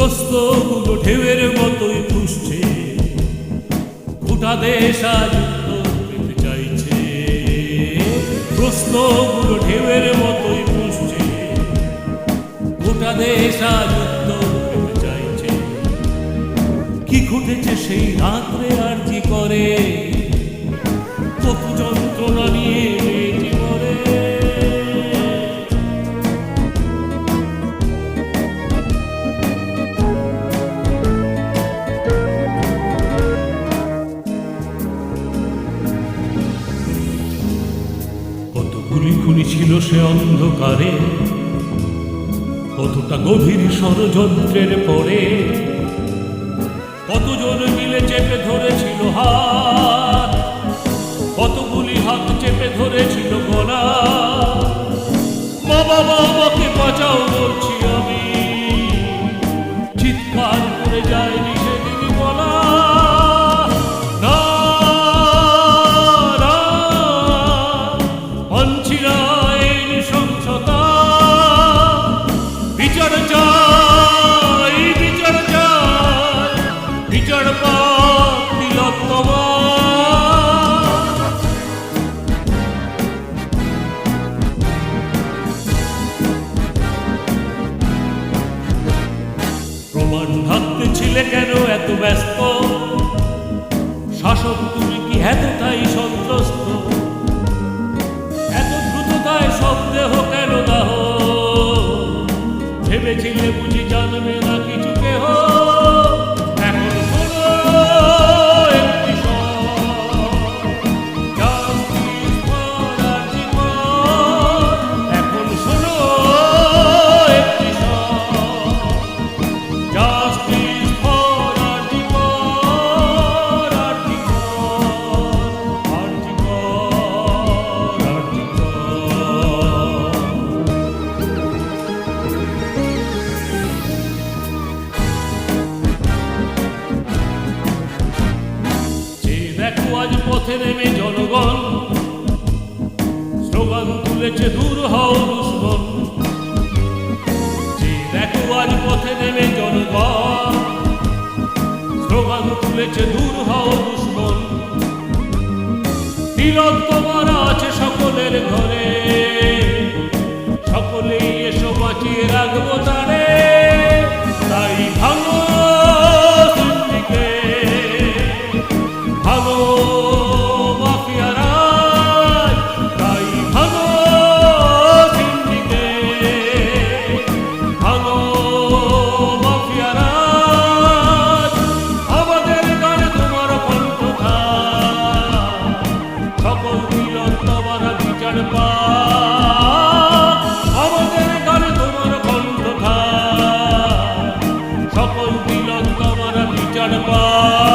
প্রস্তগুলো ঢেউয়ের মতোই ফুসছে গোটা দেশ আজ পেতে চাইছে। প্রস্তগুলো ঢেউয়ের মতোই ফুসছে গোটা দেশ চাইছে। কি ঘটেছে সেই রাত্রে আর কি করে? কত যন্ত্রণা নিয়ে খুনি ছিল সে অন্ধকারে। কতটা গভীর ষড়যন্ত্রের পরে কতজন মিলে চেপে ধরেছিল হাত, কতগুলি হাত চেপে ধরেছিল গলা। বাবা বাবাকে বাঁচাও প্রমাণ থাকতে ছিলে কেন? এত ব্যস্ত। শাসক, তুমি কি এত তাই সন্ত্রস্ত? এত দ্রুততায় সন্দেহ কেন দাহ? ভেবেছিলে বুঝি আজ পথে নেমে জনগণ। স্লোগান তুলেছে দূর হও দুশ্মন। যে দেখো আজ পথে নেমে জনগণ, স্লোগান তুলেছে দূর হও দুশ্মন। তিলক তোমার আছে সকলের ঘরে। সকলেই এসো বাঁচিয়ে রাখব তারে। Bye.